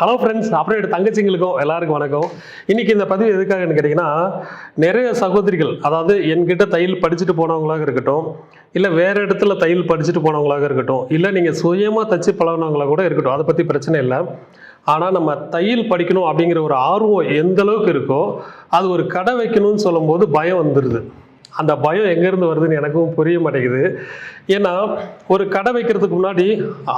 Hello friends அப்புறம் தங்கச்சிங்களுக்கும் எல்லாருக்கும் வணக்கம். இன்னைக்கு இந்த பதிவு எதுக்காகன்னு கேட்டிங்கன்னா நிறைய சகோதரிகள் அதாவது என்கிட்ட தையல் படிச்சுட்டு போனவங்களாக இருக்கட்டும் இல்லை வேறு இடத்துல தையல் படிச்சுட்டு போனவங்களாக இருக்கட்டும் இல்லை நீங்கள் சுயமாக தச்சு பழகினவங்களாக கூட இருக்கட்டும் அதை பற்றி பிரச்சனை இல்லை. ஆனால் நம்ம தையல் படிக்கணும் அப்படிங்கிற ஒரு ஆர்வம் எந்த அளவுக்கு இருக்கோ அது ஒரு கடை வைக்கணும்னு சொல்லும்போது பயம் வந்துடுது அந்த பயம் எங்கேருந்து வருதுன்னு எனக்கும் புரிய மாட்டேங்குது. ஏன்னா ஒரு கடை வைக்கிறதுக்கு முன்னாடி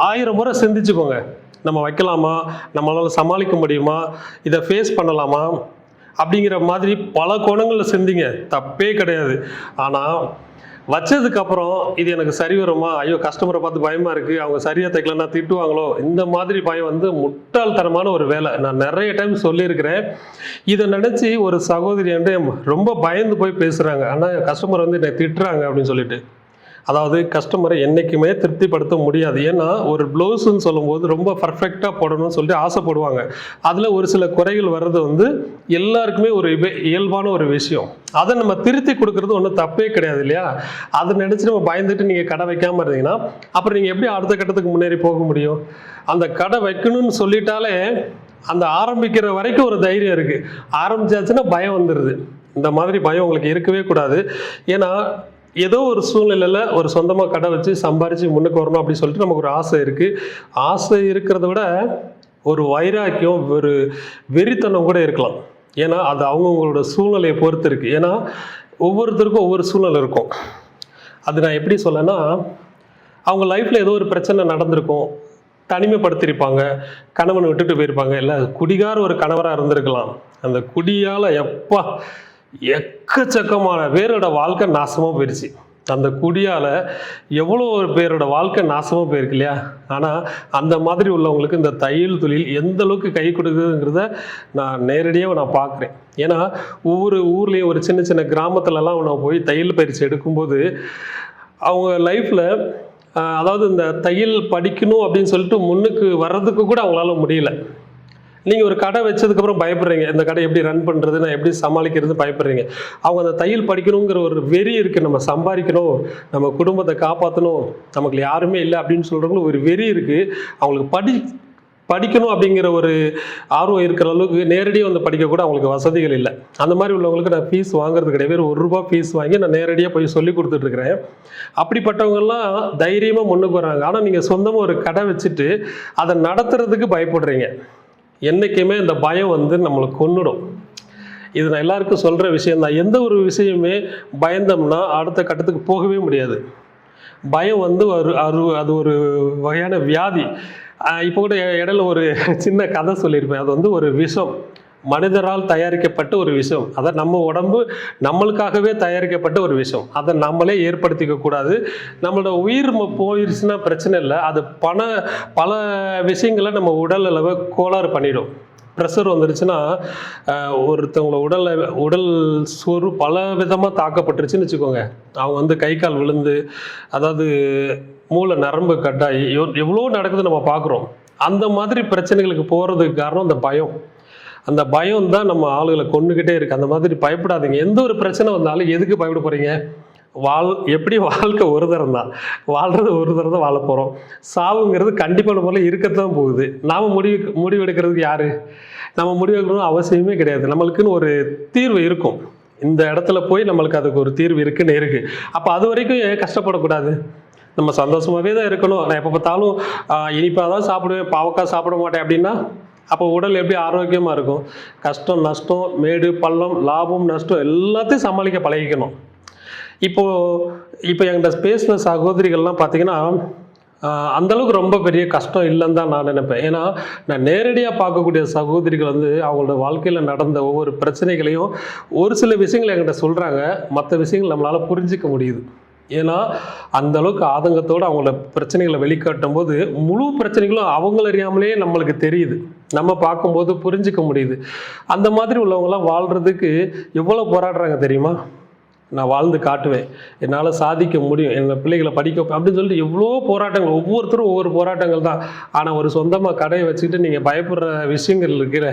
ஆயிரம் முறை சிந்திச்சுக்கோங்க. நம்ம வைக்கலாமா? நம்மளால் சமாளிக்க முடியுமா? இதை ஃபேஸ் பண்ணலாமா? அப்படிங்கிற மாதிரி பல கோணங்களில் சிந்திங்க. தப்பே கிடையாது. ஆனால் வச்சதுக்கப்புறம் இது எனக்கு சரி வருமா? ஐயோ கஸ்டமரை பார்த்து பயமாக இருக்குது அவங்க சரியாக தைக்கலன்னா திட்டுவாங்களோ? இந்த மாதிரி பயம் வந்து முட்டாள்தனமான ஒரு வேலை. நான் நிறைய டைம் சொல்லியிருக்கிறேன். இதை நினச்சி ஒரு சகோதரி வந்து ரொம்ப பயந்து போய் பேசுகிறாங்க ஆனால் கஸ்டமர் வந்து என்னை திட்டுறாங்க அப்படின்னு சொல்லிட்டு. அதாவது கஸ்டமரை என்றைக்குமே திருப்திப்படுத்த முடியாது. ஏன்னா ஒரு ப்ளவுஸ்ன்னு சொல்லும்போது ரொம்ப பர்ஃபெக்டாக போடணும்னு சொல்லிட்டு ஆசைப்படுவாங்க. அதில் ஒரு சில குறைகள் வர்றது வந்து எல்லாருக்குமே ஒரு இயல்பான ஒரு விஷயம். அதை நம்ம திருத்தி கொடுக்கறது ஒன்றும் தப்பே கிடையாது இல்லையா? அதை நினச்சி நம்ம பயந்துட்டு நீங்கள் கடை வைக்காமல் இருந்தீங்கன்னா அப்புறம் நீங்கள் எப்படி அடுத்த கட்டத்துக்கு முன்னேறி போக முடியும்? அந்த கடை வைக்கணும்னு சொல்லிட்டாலே அந்த ஆரம்பிக்கிற வரைக்கும் ஒரு தைரியம் இருக்குது ஆரம்பிச்சாச்சுன்னா பயம் வந்துடுது இந்த மாதிரி பயம் உங்களுக்கு இருக்கவே கூடாது. ஏன்னா ஏதோ ஒரு சூழ்நிலையில் ஒரு சொந்தமாக கடை வச்சு சம்பாரித்து முன்னுக்கு வரணும் அப்படின்னு சொல்லிட்டு நமக்கு ஒரு ஆசை இருக்குது ஆசை இருக்கிறத விட ஒரு வைராக்கியம் ஒரு வெறித்தனம் கூட இருக்கலாம். ஏன்னா அது அவங்கவுங்களோட சூழ்நிலையை பொறுத்து இருக்குது ஏன்னா ஒவ்வொருத்தருக்கும் ஒவ்வொரு சூழ்நிலை இருக்கும். அது நான் எப்படி சொல்லனா அவங்க லைஃப்பில் ஏதோ ஒரு பிரச்சனை நடந்திருக்கும். தனிமைப்படுத்தியிருப்பாங்க. கணவனை விட்டுட்டு போயிருப்பாங்க. இல்லை குடிகார ஒரு கணவராக இருந்திருக்கலாம். அந்த குடியால் எப்பா எக்கச்சக்கமான பேரோட வாழ்க்கை நாசமாக போயிடுச்சு அந்த குடியால் எவ்வளோ ஒரு பேரோட வாழ்க்கை நாசமாக போயிருக்கு இல்லையா? ஆனால் அந்த மாதிரி உள்ளவங்களுக்கு இந்த தையல் தொழில் எந்த அளவுக்கு கை கொடுக்குதுங்கிறத நான் நேரடியாக நான் பார்க்குறேன் ஏன்னா ஒவ்வொரு ஊர்லேயும் ஒரு சின்ன சின்ன கிராமத்துலலாம் நான் போய் தையல் பயிற்சி எடுக்கும்போது அவங்க லைஃப்பில் அதாவது இந்த தையல் படிக்கணும் அப்படின்னு சொல்லிட்டு முன்னுக்கு வர்றதுக்கு கூட அவங்களால முடியல. நீங்கள் ஒரு கடை வச்சதுக்கப்புறம் பயப்படுறீங்க. இந்த கடை எப்படி ரன் பண்ணுறது நான் எப்படி சமாளிக்கிறது பயப்படுறீங்க. அவங்க அந்த தையல் படிக்கணுங்கிற ஒரு வெறி இருக்குது நம்ம சம்பாதிக்கணும். நம்ம குடும்பத்தை காப்பாற்றணும் நமக்கு யாருமே இல்லை அப்படின்னு சொல்கிறவங்களுக்கு ஒரு வெறி இருக்குது அவங்களுக்கு படி படிக்கணும் அப்படிங்கிற ஒரு ஆர்வம் இருக்கிற அளவுக்கு நேரடியாக வந்து படிக்க கூட அவங்களுக்கு வசதிகள் இல்லை. அந்த மாதிரி உள்ளவங்களுக்கு நான் ஃபீஸ் வாங்குறது கிடையாது. ஒரு ரூபா ஃபீஸ் வாங்கி நான் நேரடியாக போய் சொல்லி கொடுத்துட்ருக்குறேன் அப்படிப்பட்டவங்கெல்லாம் தைரியமாக முன்னுக்கு வராங்க. ஆனால் நீங்கள் சொந்தமாக ஒரு கடை வச்சுட்டு அதை நடத்துறதுக்கு பயப்படுறீங்க. என்றைக்குமே இந்த பயம் வந்து நம்மளை கொன்னுடும். இது நான் எல்லாருக்கும் சொல்கிற விஷயந்தான் எந்த ஒரு விஷயமே பயந்தோம்னா அடுத்த கட்டத்துக்கு போகவே முடியாது. பயம் வந்து ஒரு அரு அது ஒரு வகையான வியாதி. இப்போ கூட இடையில ஒரு சின்ன கதை சொல்லியிருப்பேன். அது வந்து ஒரு விஷம். மனிதரால் தயாரிக்கப்பட்ட ஒரு விஷயம். அதை நம்ம உடம்பு நம்மளுக்காகவே தயாரிக்கப்பட்ட ஒரு விஷயம். அதை நம்மளே ஏற்படுத்திக்க கூடாது. நம்மளோட உயிர் போயிடுச்சுன்னா போயிருச்சுன்னா பிரச்சனை இல்லை. அது பண பல விஷயங்களை நம்ம உடல் அளவை கோளாறு பண்ணிடும். ப்ரெஷர் வந்துருச்சுன்னா ஒருத்தவங்கள உடலை உடல் சோறு பல விதமாக தாக்கப்பட்டுருச்சுன்னு வச்சுக்கோங்க. அவங்க வந்து கை கால் விழுந்து அதாவது மூளை நரம்பு கட்டாயி எவ்- எவ்வளோ நடக்குது நம்ம பார்க்குறோம். அந்த மாதிரி பிரச்சனைகளுக்கு போகிறதுக்கு காரணம் அந்த பயம். அந்த பயம் தான் நம்ம ஆளுகளை கொண்டுக்கிட்டே இருக்குது அந்த மாதிரி பயப்படாதீங்க. எந்த ஒரு பிரச்சனை வந்தாலும் எதுக்கு பயப்பட போகிறீங்க வாழ் எப்படி வாழ்க்கை ஒரு தரம் தான். வாழ்கிறது ஒரு தரம் தான் வாழ போகிறோம் சாவுங்கிறது கண்டிப்பான முறையில் இருக்கத்தான் போகுது. நாம் முடிவு முடிவெடுக்கிறதுக்கு யார்? நம்ம முடிவெடுக்கணும் அவசியமே கிடையாது. நம்மளுக்குன்னு ஒரு தீர்வு இருக்கும். இந்த இடத்துல போய் நம்மளுக்கு அதுக்கு ஒரு தீர்வு இருக்குன்னு இருக்குது அப்போ அது வரைக்கும் ஏன் கஷ்டப்படக்கூடாது? நம்ம சந்தோஷமாகவே தான் இருக்கணும். நான் எப்போ பார்த்தாலும் இனிப்பாக தான் சாப்பிடுவேன். பாவக்காய் சாப்பிட மாட்டேன் அப்படின்னா அப்போ உடல் எப்படி ஆரோக்கியமாக இருக்கும்? கஷ்டம் நஷ்டம் மேடு பள்ளம் லாபம் நஷ்டம் எல்லாத்தையும் சமாளிக்க பழகிக்கணும். இப்போது இப்போ எங்கிட்ட பேசின சகோதரிகள்லாம் பார்த்தீங்கன்னா அந்தளவுக்கு ரொம்ப பெரிய கஷ்டம் இல்லைன்னு தான் நான் நினைப்பேன். ஏன்னா நான் நேரடியாக பார்க்கக்கூடிய சகோதரிகள் வந்து அவங்களோட வாழ்க்கையில் நடந்த ஒவ்வொரு பிரச்சனைகளையும் ஒரு சில விஷயங்களை என்கிட்ட சொல்கிறாங்க மற்ற விஷயங்கள் நம்மளால் புரிஞ்சிக்க முடியுது. ஏன்னா அந்த அளவுக்கு ஆதங்கத்தோடு அவங்களோட பிரச்சனைகளை வெளிக்காட்டும் போது முழு பிரச்சனைகளும் அவங்கள அறியாமலே நம்மளுக்கு தெரியுது. நம்ம பார்க்கும்போது புரிஞ்சிக்க முடியுது. அந்த மாதிரி உள்ளவங்களாம் வாழ்கிறதுக்கு எவ்வளோ போராடுறாங்க தெரியுமா? நான் வாழ்ந்து காட்டுவேன். என்னால் சாதிக்க முடியும். என் பிள்ளைகளை படிக்க அப்படின்னு சொல்லிட்டு எவ்வளோ போராட்டங்கள். ஒவ்வொருத்தரும் ஒவ்வொரு போராட்டங்கள் தான். ஆனால் ஒரு சொந்தமாக கடையை வச்சுக்கிட்டு நீங்கள் பயப்படுற விஷயங்கள் இருக்கிற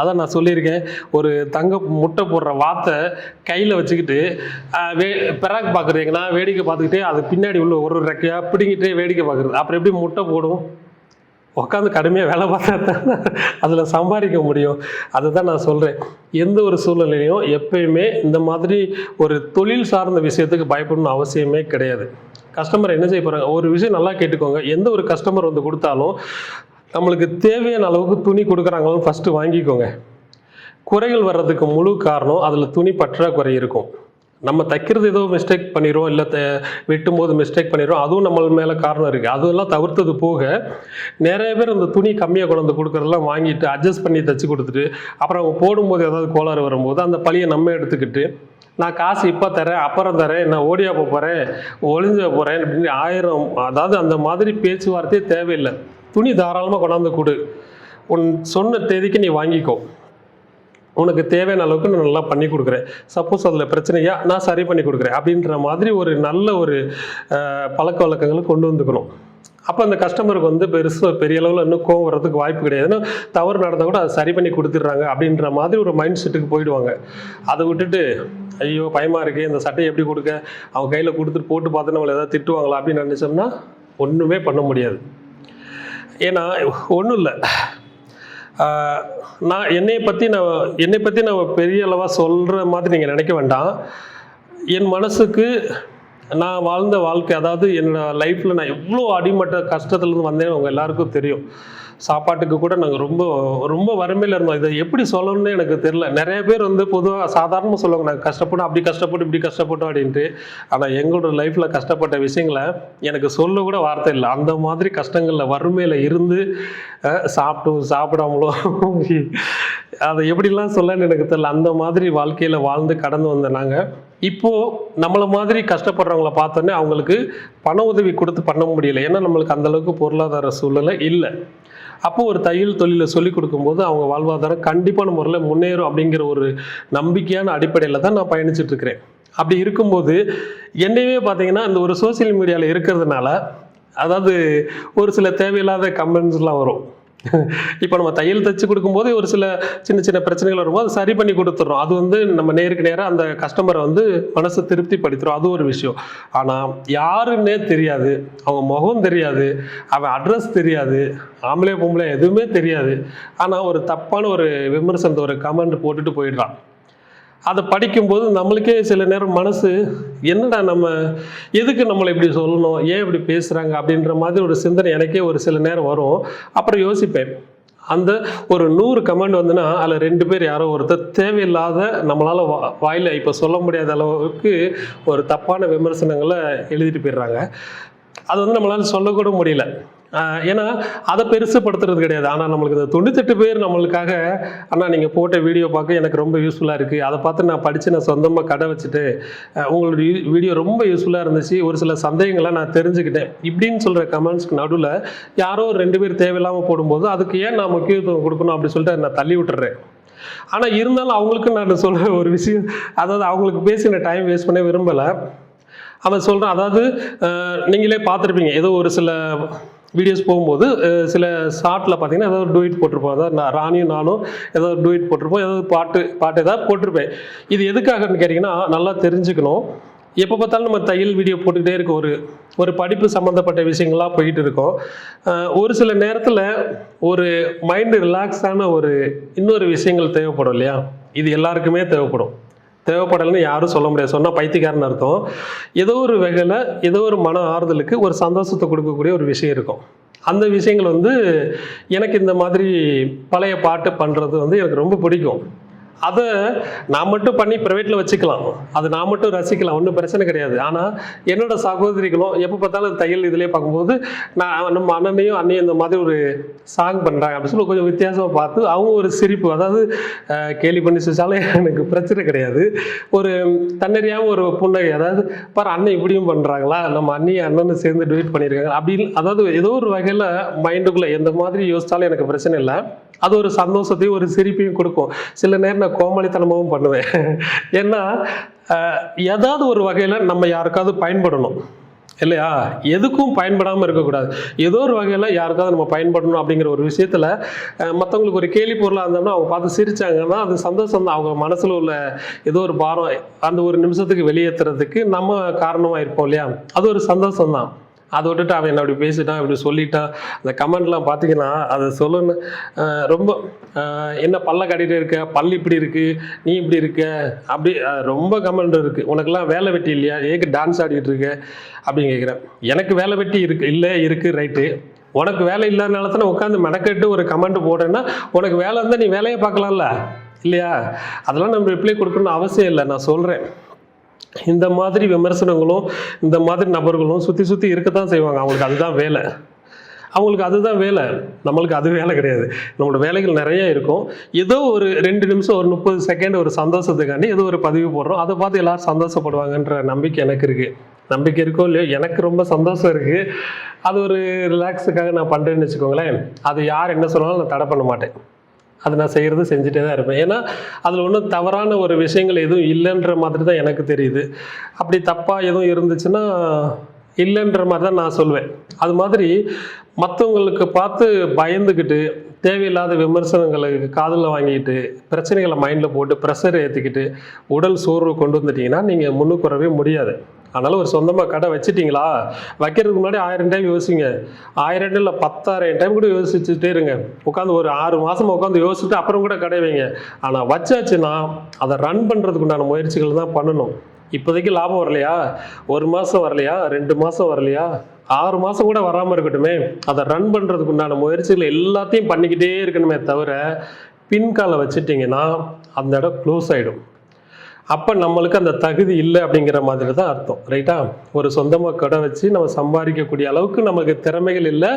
அதான் நான் சொல்லியிருக்கேன். ஒரு தங்க முட்டை போடுற வாத்தை கையில் வச்சுக்கிட்டு வே பிறகு பார்க்குறீங்கன்னா வேடிக்கை பார்த்துக்கிட்டே அது பின்னாடி உள்ள ஒரு ரெக்கையாக பிடிங்கிட்டே வேடிக்கை பார்க்குறது. அப்புறம் எப்படி முட்டை போடும்? உட்காந்து கடுமையாக வேலை பார்த்தா தான் அதில் சம்பாதிக்க முடியும். அதுதான் நான் சொல்கிறேன் எந்த ஒரு சூழ்நிலையும் எப்பயுமே இந்த மாதிரி ஒரு தொழில் சார்ந்த விஷயத்துக்கு பயப்படணும் அவசியமே கிடையாது. கஸ்டமர் என்ன செய்ய போகிறாங்க ஒரு விஷயம் நல்லா கேட்டுக்கோங்க. எந்த ஒரு கஸ்டமர் வந்து கொடுத்தாலும் நம்மளுக்கு தேவையான அளவுக்கு துணி கொடுக்குறாங்களோன்னு ஃபஸ்ட்டு வாங்கிக்கோங்க. குறைகள் வர்றதுக்கு முழு காரணம் அதில் துணி பற்றாக்குறை இருக்கும். நம்ம தைக்கிறது ஏதோ மிஸ்டேக் பண்ணிடுவோம் இல்லை வெட்டும் போது மிஸ்டேக் பண்ணிடுவோம் அதுவும் நம்ம மேலே காரணம் இருக்குது அதெல்லாம் தவிர்த்தது போக நிறைய பேர் அந்த துணி கம்மியாக கொண்டு வந்து கொடுக்குறதெல்லாம் வாங்கிட்டு அட்ஜஸ்ட் பண்ணி தைச்சி கொடுத்துட்டு அப்புறம் அவங்க போடும்போது ஏதாவது கோளாறு வரும்போது அந்த பழியை நம்ம எடுத்துக்கிட்டு நான் காசு இப்போ தரேன் அப்புறம் தரேன் நான் ஓடியா போகிறேன் ஒளிஞ்ச போகிறேன் அப்படின்னு ஆயிரம் அதாவது அந்த மாதிரி பேச்சுவார்த்தையே தேவையில்லை. துணி தாராளமாக கொண்டாந்து கொடு. உன் சொன்ன தேதிக்கு நீ வாங்கிக்கோ. உனக்கு தேவையான அளவுக்கு நான் நல்லா பண்ணி கொடுக்குறேன். சப்போஸ் அதில் பிரச்சனையா நான் சரி பண்ணி கொடுக்குறேன். அப்படின்ற மாதிரி ஒரு நல்ல ஒரு பழக்க வழக்கங்களை கொண்டு வந்துக்கணும். அப்போ அந்த கஸ்டமருக்கு வந்து பெருசு பெரிய அளவில் இன்னும் கோவம் வர்றதுக்கு வாய்ப்பு கிடையாது. ஏன்னா தவறு நடந்தால் கூட அதை சரி பண்ணி கொடுத்துட்றாங்க அப்படின்ற மாதிரி ஒரு மைண்ட் செட்டுக்கு போயிடுவாங்க. அதை விட்டுட்டு ஐயோ பயமாக இருக்குது இந்த சட்டையை எப்படி கொடுக்க? அவங்க கையில் கொடுத்துட்டு போட்டு பார்த்து நம்மளை ஏதாவது திட்டுவாங்களா அப்படின்னு நினச்சோம்னா ஒன்றுமே பண்ண முடியாது. ஏன்னா ஒன்றும் இல்லை. நான் என்னை பற்றி நான் என்னை பற்றி நான் பெரிய அளவாக சொல்கிற மாதிரி நீங்கள் நினைக்க வேண்டாம். என் மனசுக்கு நான் வாழ்ந்த வாழ்க்கை அதாவது என்னோடய லைஃப்பில் நான் எவ்வளோ அடிமட்ட கஷ்டத்துலேருந்து வந்தேன்னு உங்கள் எல்லாருக்கும் தெரியும். சாப்பாட்டுக்கு கூட நாங்கள் ரொம்ப ரொம்ப வறுமையில் இருந்தோம். இதை எப்படி சொல்லணும்னு எனக்கு தெரில நிறைய பேர் வந்து பொதுவாக சாதாரணமாக சொல்லுவாங்க நாங்கள் கஷ்டப்பட்டோம் அப்படி கஷ்டப்பட்டு இப்படி கஷ்டப்பட்டோம் அப்படின்ட்டு. ஆனால் எங்களோட லைஃப்பில் கஷ்டப்பட்ட விஷயங்களை எனக்கு சொல்ல கூட வார்த்தை இல்லை. அந்த மாதிரி கஷ்டங்களில் வறுமையில் இருந்து சாப்பிட்டு சாப்பிட்டும் அதை எப்படிலாம் சொல்லன்னு எனக்கு தெரியல. அந்த மாதிரி வாழ்க்கையில் வாழ்ந்து கடந்து வந்த நாங்கள் இப்போது நம்மளை மாதிரி கஷ்டப்படுறவங்கள பார்த்தோன்னே அவங்களுக்கு பண உதவி கொடுத்து பண்ண முடியல. ஏன்னா நம்மளுக்கு அந்தளவுக்கு பொருளாதார சூழ்நிலை இல்லை. அப்போ ஒரு தையல் தொழிலை சொல்லிக் கொடுக்கும்போது அவங்க வாழ்வாதாரம் கண்டிப்பான முறையில் முன்னேறும் அப்படிங்கிற ஒரு நம்பிக்கையான அடிப்படையில் தான் நான் பயணிச்சுட்டு இருக்கிறேன். அப்படி இருக்கும்போது என்னையுமே பார்த்தீங்கன்னா இந்த ஒரு சோஷியல் மீடியாவில் இருக்கிறதுனால அதாவது ஒரு சில தேவையில்லாத கமெண்ட்ஸ்லாம் வரும். இப்போ நம்ம தையல் தைச்சு கொடுக்கும்போது ஒரு சில சின்ன சின்ன பிரச்சனைகள் வரும்போது அதை சரி பண்ணி கொடுத்துட்றோம். அது வந்து நம்ம நேருக்கு நேராக அந்த கஸ்டமரை வந்து மனசை திருப்தி படுத்துறோம் அது ஒரு விஷயம். ஆனால் யாருன்னே தெரியாது. அவங்க முகம் தெரியாது. அவன் அட்ரஸ் தெரியாது. ஆம்பளை பொம்பளை எதுவுமே தெரியாது. ஆனால் ஒரு தப்பான ஒரு விமர்சனத்தை ஒரு கமெண்ட் போட்டுட்டு போயிடுறான். அதை படிக்கும்போது நம்மளுக்கே சில நேரம் மனசு என்னடா நம்ம எதுக்கு நம்மளை இப்படி சொல்லணும்? ஏன் இப்படி பேசுகிறாங்க அப்படின்ற மாதிரி ஒரு சிந்தனை எனக்கே ஒரு சில நேரம் வரும். அப்புறம் யோசிப்பேன். அந்த ஒரு நூறு கமெண்ட் வந்துன்னா அதில் ரெண்டு பேர் யாரோ ஒருத்தர் தேவையில்லாத நம்மளால் வா வாயில் இப்போ சொல்ல முடியாத அளவுக்கு ஒரு தப்பான விமர்சனங்களை எழுதிட்டு போயிடுறாங்க. அது வந்து நம்மளால் சொல்லக்கூட முடியல. ஏன்னா அதை பெருசுப்படுத்துறது கிடையாது. ஆனால் நம்மளுக்கு இந்த தொண்ணூத்தெட்டு பேர் நம்மளுக்காக அண்ணா நீங்கள் போட்ட வீடியோ பார்க்க எனக்கு ரொம்ப யூஸ்ஃபுல்லாக இருக்குது அதை பார்த்து நான் படித்து நான் சொந்தமாக கடை வச்சுட்டு உங்களுடைய வீடியோ ரொம்ப யூஸ்ஃபுல்லாக இருந்துச்சு. ஒரு சில சந்தேகங்களை நான் தெரிஞ்சுக்கிட்டேன். இப்படின்னு சொல்கிற கமெண்ட்ஸ்க்கு நடுவில் யாரோ ரெண்டு பேர் தேவையில்லாமல் போடும்போது அதுக்கு ஏன் நான் முக்கியத்துவம் கொடுக்கணும் அப்படின்னு சொல்லிட்டு நான் தள்ளி விட்டுறேன். ஆனால் இருந்தாலும் அவங்களுக்கு நான் சொல்கிற ஒரு விஷயம் அதாவது அவங்களுக்கு பேசி நான் டைம் வேஸ்ட் பண்ண விரும்பலை. அவன் சொல்கிறான் அதாவது நீங்களே பார்த்துருப்பீங்க. ஏதோ ஒரு சில வீடியோஸ் போகும்போது சில ஷார்ட்டில் பார்த்தீங்கன்னா ஏதாவது ஒரு டூயிட் போட்டிருப்போம். அதாவது நான் ராணியும் நானும் ஏதோ ஒரு டூயிட் போட்டிருப்போம். ஏதாவது பாட்டு பாட்டு ஏதாவது போட்டிருப்பேன். இது எதுக்காகன்னு கேட்டிங்கன்னா நல்லா தெரிஞ்சுக்கணும். எப்போ பார்த்தாலும் நம்ம தையல் வீடியோ போட்டுக்கிட்டே இருக்கோம் ஒரு ஒரு படிப்பு சம்மந்தப்பட்ட விஷயங்களாக போயிட்டு இருக்கோம். ஒரு சில நேரத்தில் ஒரு மைண்டு ரிலாக்ஸான ஒரு இன்னொரு விஷயங்கள் தேவைப்படும் இல்லையா? இது எல்லாருக்குமே தேவைப்படும். தேவைப்படலைன்னு யாரும் சொல்ல முடியாது. சொன்னால் பைத்தியக்காரன் அர்த்தம். ஏதோ ஒரு வகையில் ஏதோ ஒரு மன ஆறுதலுக்கு ஒரு சந்தோஷத்தை கொடுக்கக்கூடிய ஒரு விஷயம் இருக்கும். அந்த விஷயங்கள் வந்து எனக்கு இந்த மாதிரி பழைய பாட்டு பண்ணுறது வந்து எனக்கு ரொம்ப பிடிக்கும். அதை நான் மட்டும் பண்ணி ப்ரைவேட்டில் வச்சுக்கலாம். அது நான் மட்டும் ரசிக்கலாம். ஒன்றும் பிரச்சனை கிடையாது. ஆனால் என்னோட சகோதரிகளும் எப்போ பார்த்தாலும் தையல் இதிலே பார்க்கும்போது நான் நம்ம அண்ணனையும் அண்ணையும் இந்த மாதிரி ஒரு சாங் பண்ணுறாங்க அப்படின்னு சொல்லி கொஞ்சம் வித்தியாசமாக பார்த்து அவங்க ஒரு சிரிப்பு. அதாவது கேலி பண்ணி சிரிச்சாலும் எனக்கு பிரச்சனை கிடையாது. ஒரு தன்னறியாமல் ஒரு புன்னகை. அதாவது பாரு அண்ணன் இப்படியும் பண்ணுறாங்களா நம்ம அண்ணியும் அண்ணனும் சேர்ந்து டுவேட் பண்ணியிருக்காங்க. அப்படின்னு அதாவது ஏதோ ஒரு வகையில் மைண்டுக்குள்ளே எந்த மாதிரி யோசித்தாலும் எனக்கு பிரச்சனை இல்லை. அது ஒரு சந்தோஷத்தையும் ஒரு சிரிப்பையும் கொடுக்கும். சில நேரம் நான் கோமாளித்தனமாகவும் பண்ணுவேன். ஏன்னா ஏதாவது ஒரு வகையில் நம்ம யாருக்காவது பயன்படணும். இல்லையா? எதுக்கும் பயன்படாமல் இருக்கக்கூடாது. ஏதோ ஒரு வகையில் யாருக்காவது நம்ம பயன்படணும் அப்படிங்கிற ஒரு விஷயத்தில் மற்றவங்களுக்கு ஒரு கேலி பொருளாக இருந்தோம்னா அவங்க பார்த்து சிரிச்சாங்கன்னா அது சந்தோஷம் தான் அவங்க மனசில் உள்ள ஏதோ ஒரு பாரம் அந்த ஒரு நிமிஷத்துக்கு வெளியேற்றுறதுக்கு நம்ம காரணமாக இருப்போம் இல்லையா? அது ஒரு சந்தோஷம் தான் அதை விட்டுட்டு அவன் என்ன அப்படி பேசிட்டான் இப்படி சொல்லிட்டான். அந்த கமெண்ட்லாம் பார்த்தீங்கன்னா அதை சொல்லணும். ரொம்ப என்ன பல்ல கட்டிகிட்டே இருக்க பல் இப்படி இருக்கு நீ இப்படி இருக்க அப்படி ரொம்ப கமெண்ட் இருக்குது உனக்கெல்லாம் வேலை வெட்டி இல்லையா? ஏக்கு டான்ஸ் ஆடிக்கிட்டு இருக்க? அப்படின்னு கேட்குறேன். எனக்கு வேலை வெட்டி இருக்கு இல்லை இருக்கு ரைட்டு உனக்கு வேலை இல்லாதனால தானே உட்காந்து மெனக்கெட்டு ஒரு கமெண்ட் போடுறேன்னா உனக்கு வேலை இருந்தால் நீ வேலையை பார்க்கலாம்ல? இல்லையா? அதெல்லாம் நம்ம ரிப்ளை கொடுக்கணும்னு அவசியம் இல்லை நான் சொல்கிறேன் இந்த மாதிரி விமர்சனங்களும் இந்த மாதிரி நபர்களும் சுற்றி சுற்றி இருக்க தான் செய்வாங்க. அவங்களுக்கு அதுதான் வேலை. அவங்களுக்கு அதுதான் வேலை. நம்மளுக்கு அது வேலை கிடையாது. நம்மளோட வேலைகள் நிறைய இருக்கும். ஏதோ ஒரு ரெண்டு நிமிஷம் ஒரு முப்பது செகண்ட் ஒரு சந்தோஷத்துக்காண்டி ஏதோ ஒரு பதிவு போடுறோம். அதை பார்த்து எல்லாரும் சந்தோஷப்படுவாங்கன்ற நம்பிக்கை எனக்கு இருக்குது நம்பிக்கை இருக்கோ இல்லையோ எனக்கு ரொம்ப சந்தோஷம் இருக்குது அது ஒரு ரிலாக்ஸுக்காக நான் பண்ணுறேன்னு வச்சுக்கோங்களேன். அது யார் என்ன சொன்னாலும் நான் தடை பண்ண மாட்டேன். அதை நான் செய்கிறது செஞ்சுட்டே தான் இருப்பேன். ஏன்னா அதில் ஒன்றும் தவறான ஒரு விஷயங்கள் எதுவும் இல்லைன்ற மாதிரி தான் எனக்கு தெரியுது. அப்படி தப்பாக எதுவும் இருந்துச்சுன்னா இல்லைன்ற மாதிரி தான் நான் சொல்லுவேன் அது மாதிரி மற்றவங்களுக்கு பார்த்து பயந்துக்கிட்டு தேவையில்லாத விமர்சனங்களுக்கு காதில் வாங்கிட்டு பிரச்சனைகளை மைண்டில் போட்டு ப்ரெஷர் ஏற்றிக்கிட்டு உடல் சோர்வு கொண்டு வந்துட்டிங்கன்னா நீங்கள் முன்னுக்குறவே முடியாது. அதனால் ஒரு சொந்தமாக கடை வச்சிட்டிங்களா? வைக்கிறதுக்கு முன்னாடி ஆயிரம் டைம் யோசிங்க. ஆயிரம் டைம் இல்லை பத்தாயிரம் டைம் கூட யோசிச்சுட்டே இருங்க. உட்காந்து ஒரு ஆறு மாதம் உட்காந்து யோசிச்சுட்டு அப்புறம் கூட கடை வைங்க. ஆனால் வச்சாச்சுன்னா அதை ரன் பண்ணுறதுக்குண்டான முயற்சிகள் தான் பண்ணணும். இப்போதைக்கு லாபம் வரலையா? ஒரு மாதம் வரலையா? ரெண்டு மாதம் வரலையா? ஆறு மாதம் கூட வராமல் இருக்கட்டுமே. அதை ரன் பண்ணுறதுக்கு உண்டான முயற்சிகள் எல்லாத்தையும் பண்ணிக்கிட்டே இருக்கணுமே தவிர பின்காலை வச்சுட்டிங்கன்னா அந்த இடம் க்ளோஸ் ஆகிடும் அப்போ நம்மளுக்கு அந்த தகுதி இல்லை அப்படிங்கிற மாதிரி தான் அர்த்தம் ரைட்டா ஒரு சொந்தமாக கடை வச்சு நம்ம சம்பாதிக்கக்கூடிய அளவுக்கு நமக்கு திறமைகள் இல்லை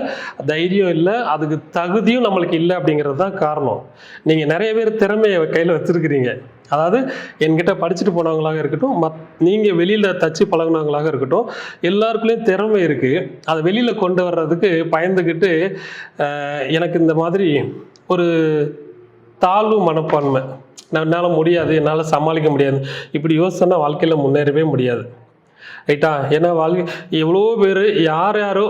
தைரியம் இல்லை அதுக்கு தகுதியும் நம்மளுக்கு இல்லை அப்படிங்கிறது தான் காரணம். நீங்கள் நிறைய பேர் திறமையை கையில் வச்சுருக்கிறீங்க. அதாவது என்கிட்ட படிச்சுட்டு போனவங்களாக இருக்கட்டும் மத் நீங்கள் வெளியில் தச்சு பழகுனவங்களாக இருக்கட்டும் எல்லாருக்குள்ளேயும் திறமை இருக்குது அதை வெளியில் கொண்டு வர்றதுக்கு பயந்துக்கிட்டு எனக்கு இந்த மாதிரி ஒரு தாழ்வு மனப்பான்மை நான் என்னால் முடியாது என்னால் சமாளிக்க முடியாது. இப்படி யோசிச்சோன்னா வாழ்க்கையில் முன்னேறவே முடியாது. ரைட்டா ஏன்னா வாழ்க்கை எவ்வளோ பேர் யார் யாரோ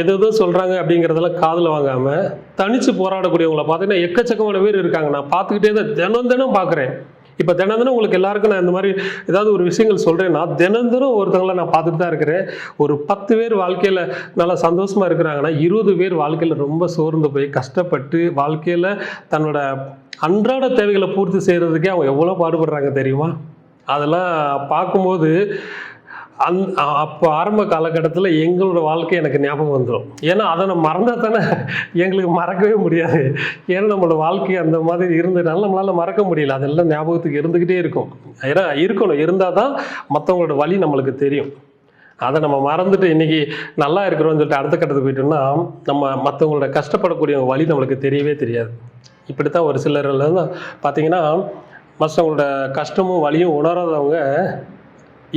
எது எதுவும் சொல்கிறாங்க அப்படிங்கிறதெல்லாம் காதில் வாங்காமல் தனித்து போராடக்கூடியவங்கள பார்த்தீங்கன்னா எக்கச்சக்கமான பேர் இருக்காங்க. நான் பார்த்துக்கிட்டே தான் தினம் தினம் பார்க்குறேன். இப்போ தினம் தினம் உங்களுக்கு எல்லாருக்கும் நான் இந்த மாதிரி ஏதாவது ஒரு விஷயங்கள் சொல்கிறேன்னா தினம் தினம் ஒருத்தங்களை நான் பார்த்துட்டு தான் இருக்கிறேன். ஒரு பத்து பேர் வாழ்க்கையில் நல்லா சந்தோஷமாக இருக்கிறாங்கன்னா இருபது பேர் வாழ்க்கையில் ரொம்ப சோர்ந்து போய் கஷ்டப்பட்டு வாழ்க்கையில் தன்னோட அன்றாட தேவைகளை பூர்த்தி செய்கிறதுக்கே அவங்க எவ்வளோ பாடுபடுறாங்க தெரியுமா? அதெல்லாம் பார்க்கும்போது அந் அப்போ ஆரம்ப காலகட்டத்தில் எங்களோட வாழ்க்கை எனக்கு ஞாபகம் வந்துடும் ஏன்னா அதை நம்ம மறந்தால் தானே எங்களுக்கு மறக்கவே முடியாது. ஏன்னா நம்மளோட வாழ்க்கை அந்த மாதிரி இருந்ததுனால நம்மளால் மறக்க முடியல. அதெல்லாம் ஞாபகத்துக்கு இருந்துக்கிட்டே இருக்கும். ஏன்னா இருக்கணும். இருந்தால் தான் மற்றவங்களோட வழி நம்மளுக்கு தெரியும். அதை நம்ம மறந்துட்டு இன்றைக்கி நல்லா இருக்கிறோம்னு சொல்லிட்டு அடுத்த கட்டத்துக்கு போயிட்டோம்னா நம்ம மற்றவங்களோட கஷ்டப்படக்கூடிய வழி நம்மளுக்கு தெரியவே தெரியாது. இப்படித்தான் ஒரு சிலர் பார்த்தீங்கன்னா மற்றவங்களோட கஷ்டமும் வலியும் உணராதவங்க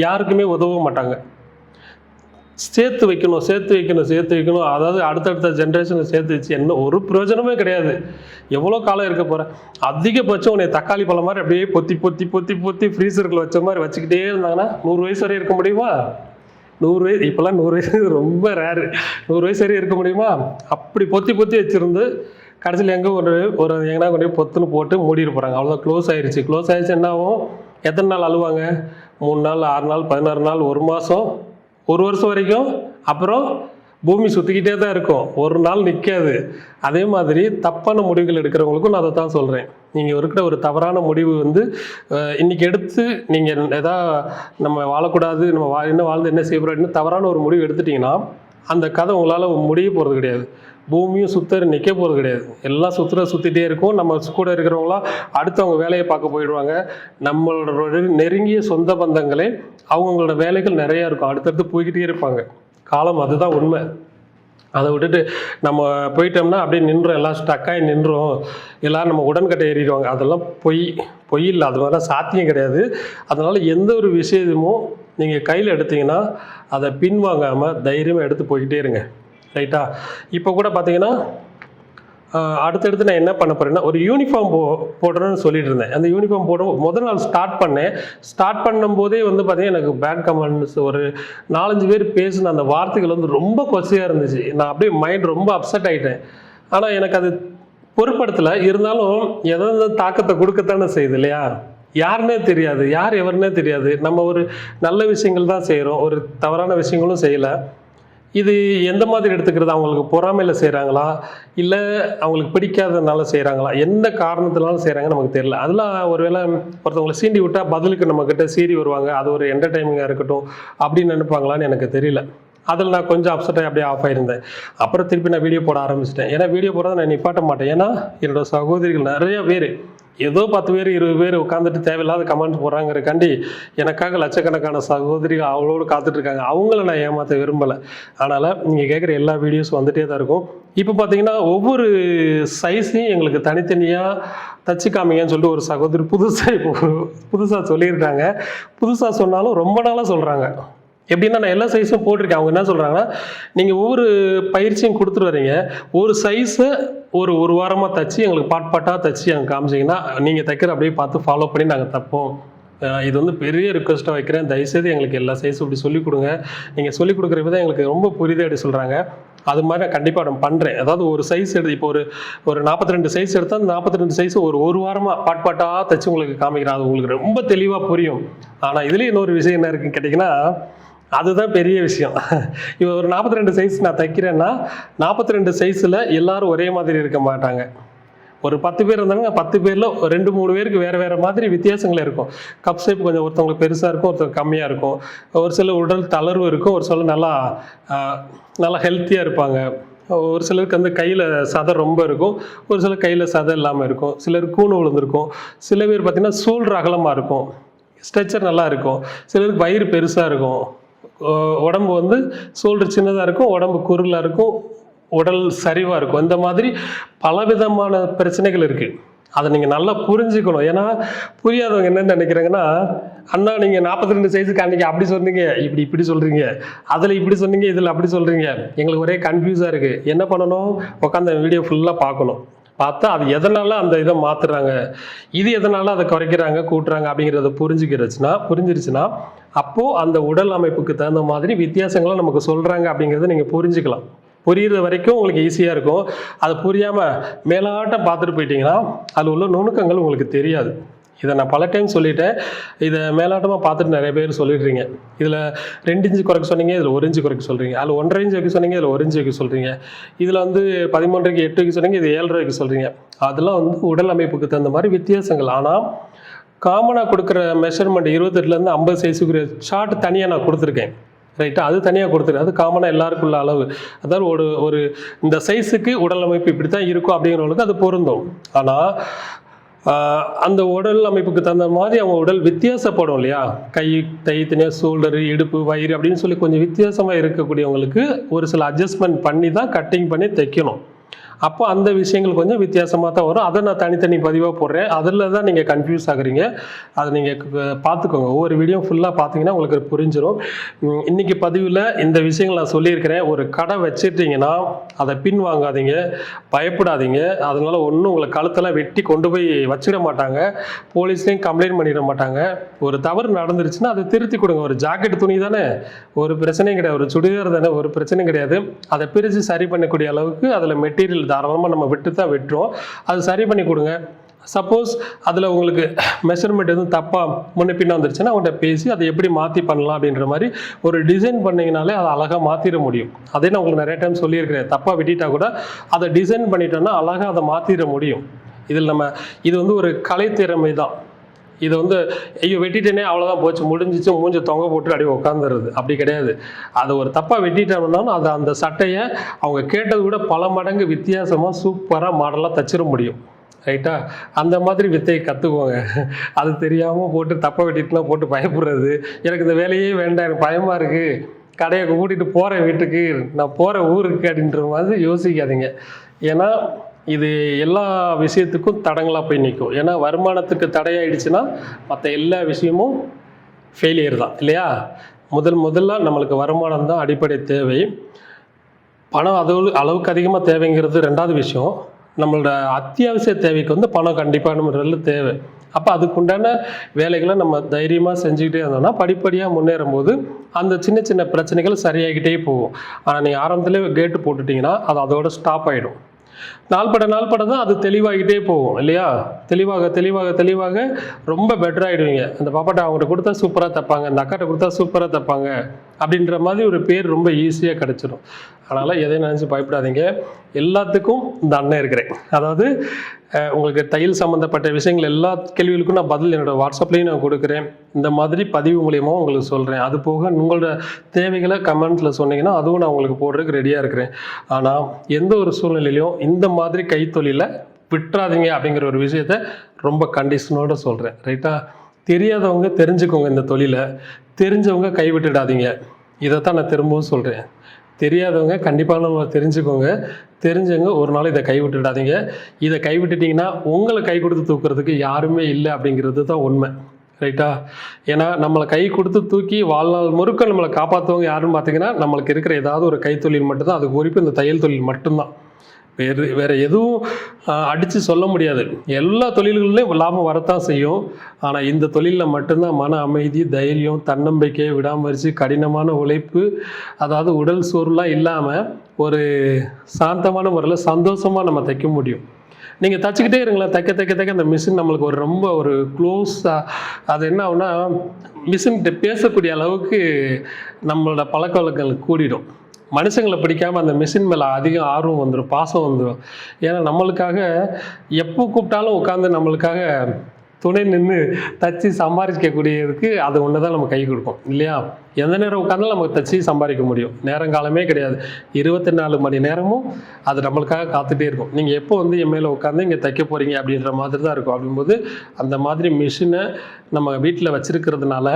யாருக்குமே உதவ மாட்டாங்க. சேர்த்து வைக்கணும் சேர்த்து வைக்கணும் சேர்த்து வைக்கணும். அதாவது அடுத்தடுத்த ஜென்ரேஷனை சேர்த்து வச்சு என்ன ஒரு பிரயோஜனமே கிடையாது. எவ்வளோ காலம் இருக்க போகிற அதிகபட்சம் உன்னை தக்காளி பழம் மாதிரி அப்படியே பொத்தி பொத்தி பொத்தி பொத்தி ஃப்ரீசருக்குள்ள வச்ச மாதிரி வச்சுக்கிட்டே இருந்தாங்கன்னா நூறு வயசு வரை இருக்க முடியுமா? நூறு வயசு இப்போல்லாம் நூறு வயசு ரொம்ப ரேரு நூறு வயசு வரையும் இருக்க முடியுமா? அப்படி பொத்தி பொத்தி வச்சுருந்து கடைசியில் எங்கே ஒரு ஒரு எங்கன்னா கொண்டு போய் பொத்துன்னு போட்டு மூடிட்டு போகிறாங்க அவ்வளோதான் க்ளோஸ் ஆயிடுச்சு க்ளோஸ் ஆயிடுச்சு என்ன ஆகும்? எத்தனை நாள் அழுவாங்க? மூணு நாள் ஆறு நாள் பதினாறு நாள் ஒரு மாதம் ஒரு வருஷம் வரைக்கும். அப்புறம் பூமி சுற்றிக்கிட்டே தான் இருக்கும். ஒரு நாள் நிற்காது அதே மாதிரி தப்பான முடிவுகள் எடுக்கிறவங்களுக்கும் நான் அதை தான் சொல்கிறேன் நீங்கள் இருக்கிற ஒரு தவறான முடிவு வந்து இன்றைக்கி இன்னைக்கு எடுத்து நீங்கள் எதா நம்ம வாழக்கூடாது நம்ம வா என்ன வாழ்ந்து என்ன செய்யப்படுறோம் தவறான ஒரு முடிவு எடுத்துட்டிங்கன்னா அந்த கதை உங்களால் முடிய போகிறது கிடையாது. பூமியும் சுத்தர் நிற்க போகிறது கிடையாது. எல்லாம் சுற்றுற சுற்றிட்டே இருக்கும். நம்ம கூட இருக்கிறவங்களாம் அடுத்தவங்க வேலையை பார்க்க போயிடுவாங்க. நம்மளோட நெருங்கிய சொந்த பந்தங்களே அவங்களோட வேலைகள் நிறையா இருக்கும். அடுத்தடுத்து போய்கிட்டே இருப்பாங்க. காலம் அதுதான் உண்மை. அதை விட்டுட்டு நம்ம போயிட்டோம்னா அப்படியே நின்றோம். எல்லாம் ஸ்டக்காகி நின்றோம். எல்லாம் நம்ம உடன்கட்டை ஏறிடுவாங்க. அதெல்லாம் பொய் பொய் இல்லை. அது மாதிரிலாம் சாத்தியம் கிடையாது. அதனால் எந்த ஒரு விஷயமும் நீங்கள் கையில் எடுத்தீங்கன்னா அதை பின்வாங்காமல் தைரியமாக எடுத்து போய்கிட்டே இருங்க. ரைட்டா? இப்போ கூட பார்த்தீங்கன்னா அடுத்தடுத்து நான் என்ன பண்ண போகிறேன்னா ஒரு யூனிஃபார்ம் போ போடுறேன்னு சொல்லிட்டு இருந்தேன் அந்த யூனிஃபார்ம் போட முதல் நாள் ஸ்டார்ட் பண்ணேன். ஸ்டார்ட் பண்ணும்போதே வந்து பார்த்தீங்கன்னா எனக்கு பேட் கமெண்ட்ஸ் ஒரு நாலஞ்சு பேர் பேசின அந்த வார்த்தைகள் வந்து ரொம்ப கொச்சையாக இருந்துச்சு. நான் அப்படியே மைண்ட் ரொம்ப அப்செட் ஆகிட்டேன் ஆனால் எனக்கு அது பொருட்படுத்தலை. இருந்தாலும் எதாவது தாக்கத்தை கொடுக்கத்தானே செய்யுது இல்லையா? யாருன்னே தெரியாது. யார் எவருன்னே தெரியாது. நம்ம ஒரு நல்ல விஷயங்கள் தான் செய்கிறோம் ஒரு தவறான விஷயங்களும் செய்யலை. இது எந்த மாதிரி எடுத்துக்கிறது? அவங்களுக்கு பொறாமையில் செய்கிறாங்களா இல்லை அவங்களுக்கு பிடிக்காததுனால செய்கிறாங்களா எந்த காரணத்தினாலும் செய்கிறாங்கன்னு நமக்கு தெரியல. அதில் ஒருவேளை ஒருத்தவங்களை சீண்டி விட்டால் பதிலுக்கு நம்மக்கிட்ட சீறி வருவாங்க. அது ஒரு என்டர்டைமிங்காக இருக்கட்டும் அப்படின்னு நினைப்பாங்களான்னு எனக்கு தெரியல. அதில் நான் கொஞ்சம் அப்செட்டாக அப்படியே ஆஃப் ஆயிருந்தேன். அப்புறம் திருப்பி நான் வீடியோ போட ஆரம்பிச்சிட்டேன். ஏன்னா வீடியோ போடுறத நான் நிப்பாட்ட மாட்டேன். ஏன்னா என்னோட சகோதரிகள் நிறைய பேர் ஏதோ பத்து பேர் இருபது பேர் உட்காந்துட்டு தேவையில்லாத கமெண்ட் போடுறாங்கிறக்காண்டி எனக்காக லட்சக்கணக்கான சகோதரிகள் அவளோடு காத்துட்ருக்காங்க. அவங்கள நான் ஏமாற்ற விரும்பலை. அதனால் நீங்கள் கேட்குற எல்லா வீடியோஸும் வந்துட்டே தான் இருக்கும். இப்போ பார்த்தீங்கன்னா ஒவ்வொரு சைஸையும் எங்களுக்கு தனித்தனியாக தச்சு காமிங்கன்னு சொல்லிட்டு ஒரு சகோதரி புதுசாக இப்போ புதுசாக சொல்லியிருக்காங்க. புதுசாக சொன்னாலும் ரொம்ப நாளாக சொல்கிறாங்க எப்படின்னா நான் எல்லா சைஸும் போட்டிருக்கேன். அவங்க என்ன சொல்கிறாங்கன்னா நீங்கள் ஒவ்வொரு பயிற்சியும் கொடுத்துட்டு வரீங்க ஒரு சைஸை ஒரு ஒரு வாரமாக தச்சு எங்களுக்கு பாட் பாட்டாக தச்சு எனக்கு காமிச்சிங்கன்னா நீங்கள் தைக்கிற அப்படியே பார்த்து ஃபாலோ பண்ணி நாங்கள் தைப்போம். இது வந்து பெரிய ரிக்வஸ்ட்டாக வைக்கிறேன். தயவுசெய்து எங்களுக்கு எல்லா சைஸும் இப்படி சொல்லிக் கொடுங்க. நீங்கள் சொல்லிக் கொடுக்குற விதம் எங்களுக்கு ரொம்ப புரியுது அப்படி சொல்கிறாங்க அது மாதிரி நான் கண்டிப்பாக நான் பண்ணுறேன் அதாவது ஒரு சைஸ் எடுத்து இப்போ ஒரு ஒரு நாற்பத்தி ரெண்டு சைஸ் எடுத்தால் அந்த நாற்பத்தி ரெண்டு சைஸ் ஒரு ஒரு வாரமாக பாட் பாட்டாக தச்சு உங்களுக்கு காமிக்கிறேன். அது உங்களுக்கு ரொம்ப தெளிவாக புரியும். ஆனால் இதுலேயும் இன்னொரு விஷயம் என்ன இருக்குன்னு கேட்டிங்கன்னா அதுதான் பெரிய விஷயம். இப்போ ஒரு நாற்பத்தி ரெண்டு சைஸ் நான் தைக்கிறேன்னா நாற்பத்தி ரெண்டு சைஸில் எல்லாரும் ஒரே மாதிரி இருக்க மாட்டாங்க. ஒரு பத்து பேர் இருந்தாங்க பத்து பேரில் ரெண்டு மூணு பேருக்கு வேறு வேறு மாதிரி வித்தியாசங்கள் இருக்கும். கப் ஷேப் கொஞ்சம் ஒருத்தவங்களுக்கு பெருசாக இருக்கும் ஒருத்தவங்க கம்மியாக இருக்கும். ஒரு சில உடல் தளர்வு இருக்கும் ஒரு சில நல்லா நல்லா ஹெல்த்தியாக இருப்பாங்க. ஒரு சிலருக்கு வந்து கையில் சதை ரொம்ப இருக்கும் ஒரு சிலர் கையில் சதை இல்லாமல் இருக்கும். சிலர் கூணு விழுந்திருக்கும் சில பேர் பார்த்திங்கன்னா சூழ்ற அகலமாக இருக்கும். ஸ்ட்ரெச்சர் நல்லா இருக்கும். சிலருக்கு வயிறு பெருசாக இருக்கும். உடம்பு வந்து சோல்டர் சின்னதாக இருக்கும் உடம்பு குறுகலாக இருக்கும் உடல் சரிவாக இருக்கும். இந்த மாதிரி பலவிதமான பிரச்சனைகள் இருக்குது அதை நீங்கள் நல்லா புரிஞ்சுக்கணும். ஏன்னா புரியாதவங்க என்ன நினைக்கிறாங்கன்னா அண்ணா நீங்கள் நாற்பத்தி ரெண்டு சைஸுக்கு அன்றைக்கி அப்படி சொன்னீங்க இப்படி இப்படி சொல்கிறீங்க அதில் இப்படி சொன்னீங்க இதில் அப்படி சொல்கிறீங்க எங்களுக்கு ஒரே கன்ஃபியூஸாக இருக்குது என்ன பண்ணணும்? உட்காந்து வீடியோ ஃபுல்லாக பார்க்கணும். பார்த்தா அது எதனால அந்த இதை மாற்றுறாங்க இது எதனால அதை குறைக்கிறாங்க கூட்டுறாங்க அப்படிங்கிறத புரிஞ்சுக்கிறச்சுன்னா புரிஞ்சிருச்சுன்னா அப்போது அந்த உடல் அமைப்புக்கு தகுந்த மாதிரி வித்தியாசங்களை நமக்கு சொல்கிறாங்க அப்படிங்கிறத நீங்கள் புரிஞ்சுக்கலாம். புரியுற வரைக்கும் உங்களுக்கு ஈஸியாக இருக்கும். அது புரியாமல் மேலாட்டம் பார்த்துட்டு போயிட்டீங்கன்னா அதில் உள்ள நுணுக்கங்கள் உங்களுக்கு தெரியாது. இதை நான் பல டைம் சொல்லிட்டேன். இதை மேலாட்டமாக பார்த்துட்டு நிறைய பேர் சொல்லிடுறீங்க. இதில் ரெண்டு இன்ச்சு குறைக்க சொன்னீங்க இதில் ஒரு இன்ச்சு குறைக்க சொல்கிறீங்க அதில் ஒன்றரை இன்ச்சு வைக்க சொன்னீங்க இதில் ஒரு இன்ச்சு வைக்க சொல்கிறீங்க இதில் வந்து பதிமூன்றைக்கு எட்டு வைக்க சொன்னீங்க இது ஏழரை வைக்க சொல்கிறீங்க அதெல்லாம் வந்து உடல் அமைப்புக்கு தகுந்த மாதிரி வித்தியாசங்கள். ஆனால் காமனாக கொடுக்குற மெஷர்மெண்ட் இருபத்தெட்டுலேருந்து ஐம்பது சைஸுக்குரிய ஷார்ட் தனியாக நான் கொடுத்துருக்கேன். ரைட்டா அது தனியாக கொடுத்துருக்கேன் அது காமனாக எல்லாருக்குள்ள அளவு. அதாவது ஒரு ஒரு இந்த சைஸுக்கு உடல் அமைப்பு இப்படி தான் இருக்கும் அப்படிங்கிறவங்களுக்கு அது பொருந்தும். ஆனால் அந்த உடல் அமைப்புக்கு தகுந்த மாதிரி அவங்க உடல் வித்தியாசப்படும் இல்லையா? கை தை தனியாக ஷோல்டரு இடுப்பு வயிறு அப்படின்னு சொல்லி கொஞ்சம் வித்தியாசமாக இருக்கக்கூடியவங்களுக்கு ஒரு சில அட்ஜஸ்ட்மெண்ட் பண்ணி தான் கட்டிங் பண்ணி தைக்கணும். அப்போ அந்த விஷயங்கள் கொஞ்சம் வித்தியாசமாக தான் வரும். அதை நான் தனித்தனி பதிவாக போடுறேன். அதில் தான் நீங்கள் கன்ஃபியூஸ் ஆகுறீங்க. அதை நீங்கள் பார்த்துக்கோங்க. ஒவ்வொரு வீடியோ ஃபுல்லாக பார்த்தீங்கன்னா உங்களுக்கு புரிஞ்சிடும் இன்றைக்கி பதிவில் இந்த விஷயங்கள் நான் சொல்லியிருக்கிறேன். ஒரு கடை வச்சுட்டீங்கன்னா அதை பின் வாங்காதீங்க. பயப்படாதீங்க. அதனால் ஒன்றும் உங்களை கழுத்தெல்லாம் வெட்டி கொண்டு போய் வச்சிட மாட்டாங்க. போலீஸ்லேயும் கம்ப்ளைண்ட் பண்ணிட மாட்டாங்க. ஒரு தவறு நடந்துருச்சுன்னா அதை திருத்தி கொடுங்க. ஒரு ஜாக்கெட் துணி தானே? ஒரு பிரச்சனையும் கிடையாது. ஒரு சுடிதார் தானே? ஒரு பிரச்சனையும் கிடையாது. அதை பிரித்து சரி பண்ணக்கூடிய அளவுக்கு அதில் மெட்டீரியல் தாராளமாக நம்ம விட்டு தான் வெட்டுறோம் அது சரி பண்ணி கொடுங்க. சப்போஸ் அதில் உங்களுக்கு மெஷர்மெண்ட் எதுவும் தப்பாக முன்ன பின்ன வந்துருச்சுன்னா அவங்கள்ட்ட பேசி அதை எப்படி மாற்றி பண்ணலாம் அப்படின்ற மாதிரி ஒரு டிசைன் பண்ணிங்கனாலே அதை அழகாக மாற்றிட முடியும். அதே நான் உங்களுக்கு நிறைய டைம் சொல்லியிருக்கிறேன். தப்பாக வெட்டிட்டா கூட அதை டிசைன் பண்ணிட்டோன்னா அழகாக அதை மாற்றிட முடியும். இதில் நம்ம இது வந்து ஒரு கலைத்திறமை தான் இதை வந்து ஐயோ வெட்டிட்டேனே அவ்வளோதான் போச்சு முடிஞ்சிச்சு மூஞ்சி தொங்க போட்டு அப்படியே உட்காந்துருது அப்படி கிடையாது. அதை ஒரு தப்பாக வெட்டிட்டோம்னாலும் அதை அந்த சட்டையை அவங்க கேட்டதை விட பல மடங்கு வித்தியாசமாக சூப்பராக மாடலாக தச்சிட முடியும். ரைட்டா? அந்த மாதிரி வித்தையை கற்றுக்குவோங்க அது தெரியாமல் போட்டு தப்பாக வெட்டிட்டுலாம் போட்டு பயப்படுறது. எனக்கு இந்த வேலையே வேண்டாம் எனக்கு பயமாக இருக்குது கடையை கூட்டிகிட்டு போகிறேன் வீட்டுக்கு. நான் போகிற ஊருக்கு அப்படின்ற மாதிரி யோசிக்காதீங்க. ஏன்னா இது எல்லா விஷயத்துக்கும் தடங்களாக போய் நிற்கும் ஏன்னா வருமானத்துக்கு தடையாயிடுச்சுன்னா மற்ற எல்லா விஷயமும் ஃபெயிலியர் தான் இல்லையா? முதல் முதல்ல நம்மளுக்கு வருமானம் தான் அடிப்படை தேவை. பணம் அது அளவுக்கு அதிகமாக தேவைங்கிறது ரெண்டாவது விஷயம். நம்மளோட அத்தியாவசிய தேவைக்கு வந்து பணம் கண்டிப்பாக நம்ம தேவை. அப்போ அதுக்குண்டான வேலைகளை நம்ம தைரியமாக செஞ்சுக்கிட்டே இருந்தோம்னா படிப்படியாக முன்னேறும் போது அந்த சின்ன சின்ன பிரச்சனைகள் சரியாகிட்டே போகும். ஆனால் நீங்கள் ஆரம்பத்துலேயே கேட்டு போட்டுட்டிங்கன்னா அது அதோட ஸ்டாப் ஆகிடும் நாள்பட நாள்பட தான் அது தெளிவாகிட்டே போகும் இல்லையா? தெளிவாக தெளிவாக தெளிவாக ரொம்ப பெட்டராகிடுவீங்க அந்த பாப்பாட்ட அவங்ககிட்ட கொடுத்தா சூப்பராக தைப்பாங்க இந்த அக்காட்ட கொடுத்தா சூப்பராக தைப்பாங்க. அப்படின்ற மாதிரி ஒரு பேர் ரொம்ப ஈஸியாக கிடச்சிரும். அதனால் எதையும் நினச்சி பயப்படாதீங்க. எல்லாத்துக்கும் இந்த அண்ணன் இருக்கிறேன். அதாவது உங்களுக்கு தையல் சம்மந்தப்பட்ட விஷயங்கள் எல்லா கேள்விகளுக்கும் நான் பதில் என்னோட வாட்ஸ்அப்லேயும் நான் கொடுக்குறேன். இந்த மாதிரி பதிவு மூலியமாக உங்களுக்கு சொல்கிறேன் அது போக உங்களோட தேவைகளை கமெண்ட்ஸில் சொன்னீங்கன்னா அதுவும் நான் உங்களுக்கு போடுறதுக்கு ரெடியாக இருக்கிறேன். ஆனால் எந்த ஒரு சூழ்நிலையிலையும் இந்த மாதிரி கைத்தொழிலை விட்டுறாதீங்க அப்படிங்கிற ஒரு விஷயத்த ரொம்ப கண்டிஷனோட சொல்கிறேன் ரைட்டா தெரியாதவங்க தெரிஞ்சுக்கோங்க இந்த தொழிலை. தெரிஞ்சவங்க கைவிட்டுடாதீங்க. இதைத்தான் நான் திரும்பவும் சொல்கிறேன் தெரியாதவங்க கண்டிப்பாக நம்ம தெரிஞ்சுக்கோங்க. தெரிஞ்சவங்க ஒரு நாள் இதை கைவிட்டுடாதீங்க இதை கைவிட்டுட்டிங்கன்னா உங்களை கை கொடுத்து தூக்குறதுக்கு யாருமே இல்லை அப்படிங்கிறது தான் உண்மை. ரைட்டா ஏன்னா நம்மளை கை கொடுத்து தூக்கி வாழ்நாள் முழுக்க நம்மளை காப்பாற்றுவங்க யாருன்னு பார்த்தீங்கன்னா நம்மளுக்கு இருக்கிற ஏதாவது ஒரு கைத்தொழில் மட்டும்தான். அதுக்கு குறிப்பு இந்த தையல் தொழில் மட்டும்தான். வேறு வேறு எதுவும் அடித்து சொல்ல முடியாது. எல்லா தொழில்களிலும் லாபம் வரத்தான் செய்யும். ஆனால் இந்த தொழிலில் மட்டும்தான் மன அமைதி தைரியம் தன்னம்பிக்கை விடாமுயற்சி கடினமான உழைப்பு அதாவது உடல் சோர்வுலாம் இல்லாமல் ஒரு சாந்தமான முறையில் சந்தோஷமாக நம்ம தைக்க முடியும். நீங்கள் தைச்சிக்கிட்டே இருங்களேன். தைக்க தைக்க தைக்க அந்த மிஷின் நம்மளுக்கு ஒரு ரொம்ப ஒரு க்ளோஸாக அது என்ன ஆகுனா மிஷின்கிட்ட பேசக்கூடிய அளவுக்கு நம்மளோட பழக்க வழக்கங்கள் கூடிடும். மனுஷங்களை பிடிக்காம அந்த மிஷின் மேலே அதிகம் ஆர்வம் வந்துடும் பாசம் வந்துடும் ஏன்னா நம்மளுக்காக எப்போ கூப்பிட்டாலும் உட்காந்து நம்மளுக்காக துணை நின்று தச்சு சம்பாதிக்கக்கூடியதுக்கு அது ஒன்று தான் நம்ம கை கொடுக்கும் இல்லையா? எந்த நேரம் உட்காந்தாலும் நமக்கு தச்சு சம்பாதிக்க முடியும். நேரங்காலமே கிடையாது. இருபத்தி நாலு மணி நேரமும் அது நம்மளுக்காக காத்துட்டே இருக்கும். நீங்கள் எப்போ வந்து என் மேலே உட்காந்து இங்கே தைக்க போகிறீங்க அப்படின்ற மாதிரி தான் இருக்கும். அப்படிங்கும்போது அந்த மாதிரி மிஷினை நம்ம வீட்டில் வச்சுருக்கிறதுனால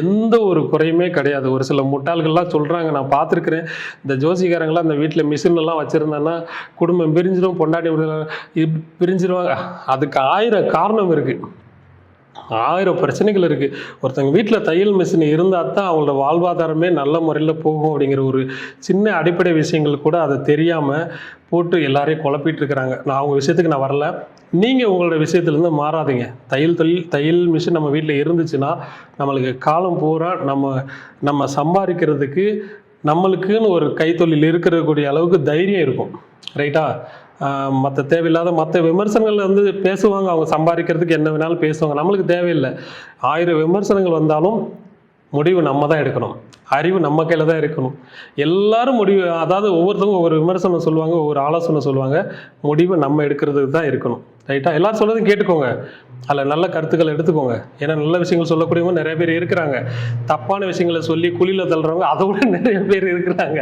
எந்த ஒரு குறையுமே கிடையாது. ஒரு சில முட்டாள்கள்லாம் சொல்கிறாங்க நான் பார்த்துருக்குறேன். இந்த ஜோசிகாரங்களாம் அந்த வீட்டில் மிஷின்லாம் வச்சுருந்தேன்னா குடும்பம் பிரிஞ்சிடும் பொண்டாட்டி பிரிஞ்சிருவாங்க. அதுக்கு ஆயிரம் காரணம் இருக்குது ஆயிரம் பிரச்சனைகள் இருக்குது ஒருத்தங்க வீட்டில் தையல் மிஷின் இருந்தால் தான் அவங்களோட வாழ்வாதாரமே நல்ல முறையில் போகும் அப்படிங்கிற ஒரு சின்ன அடிப்படை விஷயங்கள் கூட அதை தெரியாமல் போட்டு எல்லாரையும் குழப்பிட்டு இருக்கிறாங்க. நான் அவங்க விஷயத்துக்கு நான் வரல. நீங்கள் உங்களோட விஷயத்துலேருந்து மாறாதீங்க. தையல் தொழில் தையல் மிஷின் நம்ம வீட்டில் இருந்துச்சுன்னா நம்மளுக்கு காலம் பூரா நம்ம நம்ம சம்பாதிக்கிறதுக்கு நம்மளுக்குன்னு ஒரு கைத்தொழில் இருக்கிறக்கூடிய அளவுக்கு தைரியம் இருக்கும். ரைட்டா மற்ற தேவையில்லாத மற்ற விமர்சனங்கள் வந்து பேசுவாங்க. அவங்க சம்பாதிக்கிறதுக்கு என்ன வேணாலும் பேசுவாங்க. நம்மளுக்கு தேவையில்லை. ஆயிரம் விமர்சனங்கள் வந்தாலும் முடிவு நம்ம தான் எடுக்கணும். அறிவு நம்ம கையில் தான் இருக்கணும். எல்லாரும் முடிவு அதாவது ஒவ்வொருத்தவங்க ஒவ்வொரு விமர்சனம் சொல்லுவாங்க ஒவ்வொரு ஆலோசனை சொல்லுவாங்க. முடிவு நம்ம எடுக்கிறதுக்கு தான் இருக்கணும். ரைட்டாக எல்லாரும் சொல்கிறதும் கேட்டுக்கோங்க. அதில் நல்ல கருத்துக்களை எடுத்துக்கோங்க. ஏன்னா நல்ல விஷயங்கள் சொல்லக்கூடியவங்க நிறைய பேர் இருக்கிறாங்க. தப்பான விஷயங்களை சொல்லி குழியில் தள்ளுறவங்க அதை விட நிறைய பேர் இருக்கிறாங்க.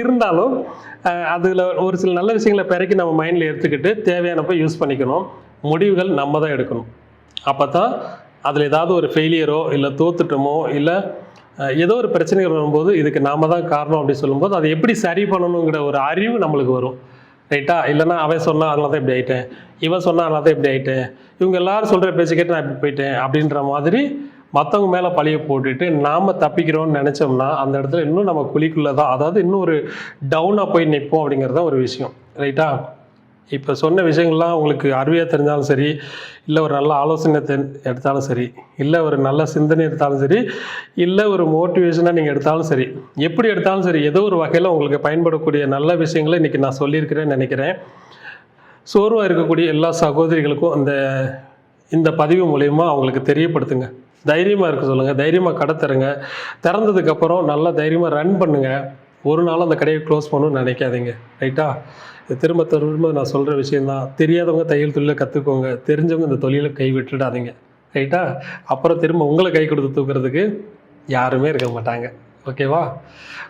இருந்தாலும் அதில் ஒரு சில நல்ல விஷயங்களை பிறக்கி நம்ம மைண்டில் எடுத்துக்கிட்டு தேவையானப்போ யூஸ் பண்ணிக்கணும். முடிவுகள் நம்ம தான் எடுக்கணும். அப்போ தான் அதில் ஏதாவது ஒரு ஃபெயிலியரோ இல்லை தோத்துட்டோமோ இல்லை ஏதோ ஒரு பிரச்சனைகள் வரும்போது இதுக்கு நாம தான் காரணம் அப்படி சொல்லும்போது அதை எப்படி சரி பண்ணணுங்கிற ஒரு அறிவு நம்மளுக்கு வரும். ரைட்டா இல்லைன்னா அவன் சொன்னால் அதனால தான் இப்படி ஆகிட்டேன் இவன் சொன்னால் அதனால தான் இப்படி ஆகிட்டேன் இவங்க எல்லாரும் சொல்கிற பேச்சு கேட்டு நான் இப்படி போயிட்டேன் அப்படின்ற மாதிரி மற்றவங்க மேலே பழிய போட்டுட்டு நாம் தப்பிக்கிறோம்னு நினச்சோம்னா அந்த இடத்துல இன்னும் நம்ம குழிக்குள்ளே தான் அதாவது இன்னும் ஒரு டவுனாக போய் நிற்போம் அப்படிங்கிறது தான் ஒரு விஷயம். ரைட்டா இப்போ சொன்ன விஷயங்கள்லாம் உங்களுக்கு அருவியாக தெரிஞ்சாலும் சரி இல்லை ஒரு நல்ல ஆலோசனை தெ- எடுத்தாலும் சரி இல்லை ஒரு நல்ல சிந்தனை எடுத்தாலும் சரி இல்லை ஒரு மோட்டிவேஷனாக நீங்கள் எடுத்தாலும் சரி எப்படி எடுத்தாலும் சரி ஏதோ ஒரு வகையில் உங்களுக்கு பயன்படக்கூடிய நல்ல விஷயங்களை இன்றைக்கி நான் சொல்லியிருக்கிறேன்னு நினைக்கிறேன். சோர்வாக இருக்கக்கூடிய எல்லா சகோதரிகளுக்கும் அந்த இந்த பதிவு மூலயமா அவங்களுக்கு தெரியப்படுத்துங்க. தைரியமாக இருக்க சொல்லுங்கள் தைரியமாக கடை தருங்க. திறந்ததுக்கப்புறம் நல்லா தைரியமாக ரன் பண்ணுங்கள் ஒரு நாள் அந்த கடையை க்ளோஸ் பண்ணணும்னு நினைக்காதீங்க ரைட்டா திரும்ப திரும்ப நான் சொல்கிற விஷயந்தான் தெரியாதவங்க தையல் தொழிலை கற்றுக்கோங்க தெரிஞ்சவங்க இந்த தொழிலை கை விட்டுடாதீங்க. ரைட்டா அப்புறம் திரும்ப உங்களை கை கொடுத்து தூக்குறதுக்கு யாருமே இருக்க மாட்டாங்க. ஓகேவா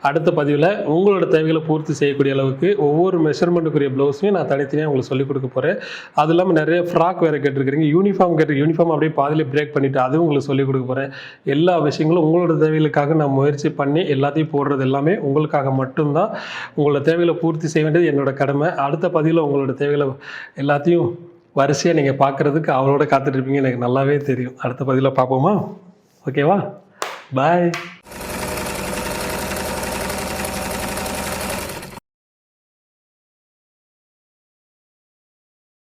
அடுத்த பதிவில் உங்களோட தேவைகளை பூர்த்தி செய்யக்கூடிய அளவுக்கு ஒவ்வொரு மெஷர்மெண்ட்டுக்குரிய ப்ளவுஸுமே நான் தனித்தனியாக உங்களுக்கு சொல்லிக் கொடுக்க போகிறேன் அது இல்லாமல் நிறைய ஃப்ராக் வேறு கேட்டிருக்கிறீங்க. யூனிஃபார்ம் கேட்டு யூனிஃபார்ம் அப்படியே பாதியிலே பிரேக் பண்ணிவிட்டு அதுவும் உங்களுக்கு சொல்லிக் கொடுக்க போகிறேன் எல்லா விஷயங்களும் உங்களோட தேவைகளுக்காக நான் முயற்சி பண்ணி எல்லாத்தையும் போடுறது எல்லாமே உங்களுக்காக மட்டும்தான். உங்களோட தேவைகளை பூர்த்தி செய்ய வேண்டியது என்னோட கடமை. அடுத்த பதிவில் உங்களோட தேவைகளை எல்லாத்தையும் வரிசையாக நீங்கள் பார்க்குறதுக்கு அவளோட காத்துட்ருப்பீங்க எனக்கு நல்லாவே தெரியும். அடுத்த பதிவில் பார்ப்போமா ஓகேவா பாய்